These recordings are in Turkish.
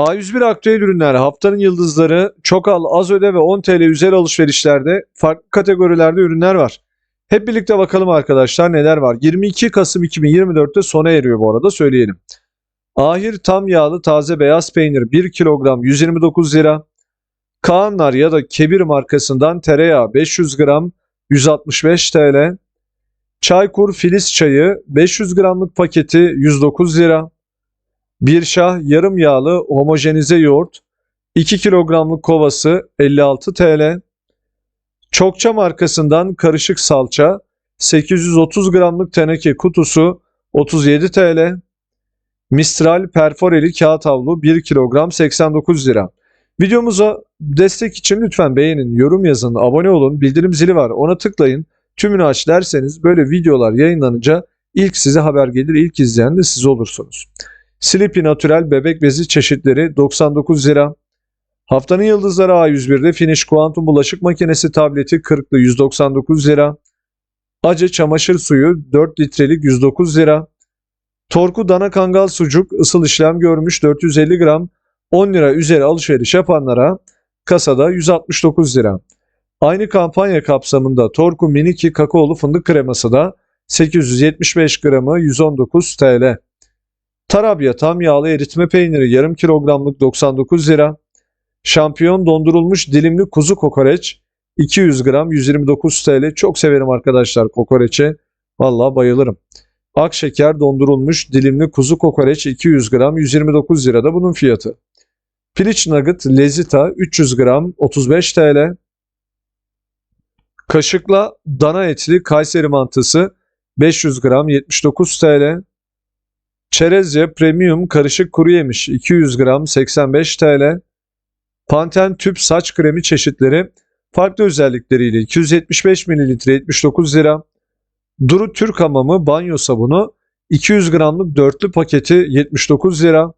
A101 aktüel ürünler haftanın yıldızları çok al az öde ve 10 TL üzeri alışverişlerde farklı kategorilerde ürünler var. Hep birlikte bakalım arkadaşlar neler var. 22 Kasım 2024'te sona eriyor bu arada söyleyelim. Ahir tam yağlı taze beyaz peynir 1 kilogram 129 lira. Kaanlar ya da Kebir markasından tereyağı 500 gram 165 TL. Çaykur Filiz çayı 500 gramlık paketi 109 lira. Bir şah yarım yağlı homojenize yoğurt 2 kilogramlık kovası 56 TL. Çokça markasından karışık salça 830 gramlık teneke kutusu 37 TL. Mistral perforeli kağıt havlu 1 kilogram 89 lira. Videomuza destek için lütfen beğenin, yorum yazın, abone olun, bildirim zili var ona tıklayın. Tümünü aç derseniz böyle videolar yayınlanınca ilk size haber gelir, ilk izleyen de siz olursunuz. Sleepy Natural bebek bezi çeşitleri 99 lira. Haftanın yıldızları A101'de Finish Quantum bulaşık makinesi tableti 40'lı 199 lira. Acı çamaşır suyu 4 litrelik 109 lira. Torku dana kangal sucuk ısıl işlem görmüş 450 gram 10 lira üzeri alışveriş yapanlara kasada 169 lira. Aynı kampanya kapsamında Torku Miniki kakaolu fındık kreması da 875 gramı 119 TL. Tarabya tam yağlı eritme peyniri yarım kilogramlık 99 lira. Şampiyon dondurulmuş dilimli kuzu kokoreç 200 gram 129 TL. Çok severim arkadaşlar kokoreçe. Vallahi bayılırım. Akşeker dondurulmuş dilimli kuzu kokoreç 200 gram 129 lirada bunun fiyatı. Piliç nugget lezita 300 gram 35 TL. Kaşıkla dana etli Kayseri mantısı 500 gram 79 TL. Çerezce Premium karışık kuru yemiş 200 gram 85 TL. Panten tüp saç kremi çeşitleri farklı özellikleriyle 275 ml 79 lira. Duru Türk Hamamı banyo sabunu 200 gramlık dörtlü paketi 79 lira.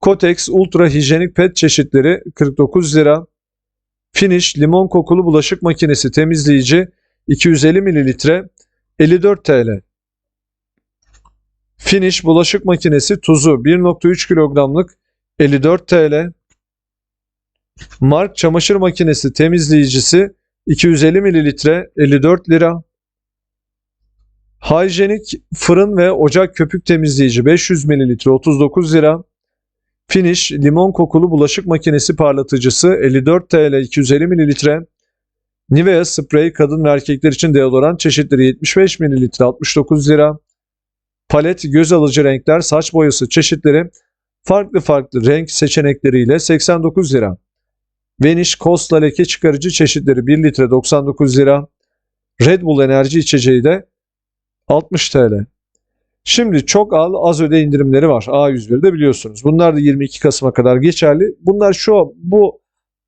Kotex Ultra hijyenik pet çeşitleri 49 lira. Finish limon kokulu bulaşık makinesi temizleyici 250 ml 54 TL. Finish bulaşık makinesi tuzu 1.3 kilogramlık 54 TL. Mark çamaşır makinesi temizleyicisi 250 mililitre 54 lira. Hijyenik fırın ve ocak köpük temizleyici 500 mililitre 39 lira. Finish limon kokulu bulaşık makinesi parlatıcısı 54 TL 250 mililitre. Nivea sprey kadın ve erkekler için deodorant çeşitleri 75 mililitre 69 lira. Palet göz alıcı renkler saç boyası çeşitleri farklı farklı renk seçenekleriyle 89 lira. Vanish Costa leke çıkarıcı çeşitleri 1 litre 99 lira. Red Bull enerji içeceği de 60 TL. Şimdi çok al az öde indirimleri var A101'de biliyorsunuz. Bunlar da 22 Kasım'a kadar geçerli. Bunlar şu bu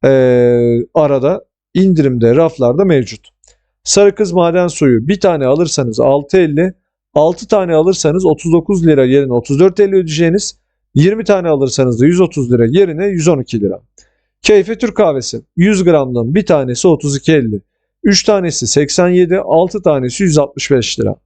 eee, arada indirimde raflarda mevcut. Sarı kız maden suyu bir tane alırsanız 6.50 6 tane alırsanız 39 lira yerine 34.50 ödeyeceğiniz 20 tane alırsanız da 130 lira yerine 112 lira. Keyfe Türk kahvesi 100 gramdan bir tanesi 32.50 3 tanesi 87 6 tanesi 165 lira.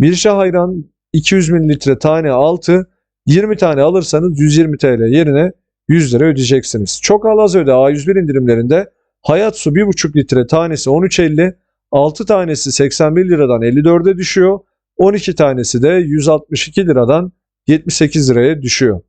Bir şah ayran 200 mililitre tane 6 20 tane alırsanız 120 TL yerine 100 lira ödeyeceksiniz. Çok az öde A101 indirimlerinde Hayat su 1,5 litre tanesi 13.50 6 tanesi 81 liradan 54'e düşüyor. 12 tanesi de 162 liradan 78 liraya düşüyor.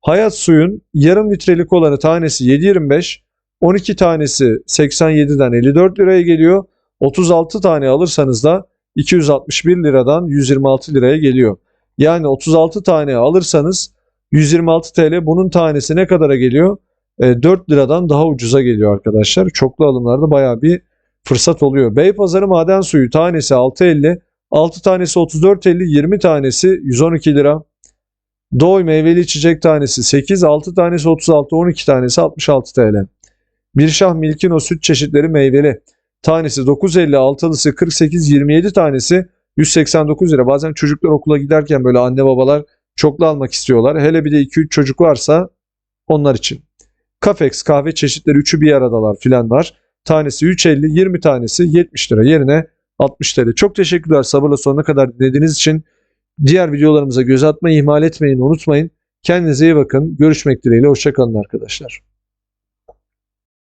Hayat suyun yarım litrelik olanı tanesi 7.25, 12 tanesi 87'den 54 liraya geliyor. 36 tane alırsanız da 261 liradan 126 liraya geliyor. Yani 36 tane alırsanız 126 TL bunun tanesi ne kadara geliyor? E, 4 liradan daha ucuza geliyor arkadaşlar. Çoklu alımlarda baya bir fırsat oluyor. Beypazarı maden suyu tanesi 6.50, 6 tanesi 34.50, 20 tanesi 112 lira. Doğu meyveli içecek tanesi 8, 6 tanesi 36, 12 tanesi 66 TL. Bir şah milkin o süt çeşitleri meyveli. Tanesi 9.50, altılısı 48, 27 tanesi 189 lira. Bazen çocuklar okula giderken böyle anne babalar çoklu almak istiyorlar. Hele bir de 2-3 çocuk varsa onlar için. Kafex kahve çeşitleri üçü bir aradalar filan var. Tanesi 3.50, 20 tanesi 70 lira yerine 60 TL. Çok teşekkürler sabırla sonuna kadar dinlediğiniz için. Diğer videolarımıza göz atmayı ihmal etmeyin, unutmayın. Kendinize iyi bakın. Görüşmek dileğiyle. Hoşçakalın arkadaşlar.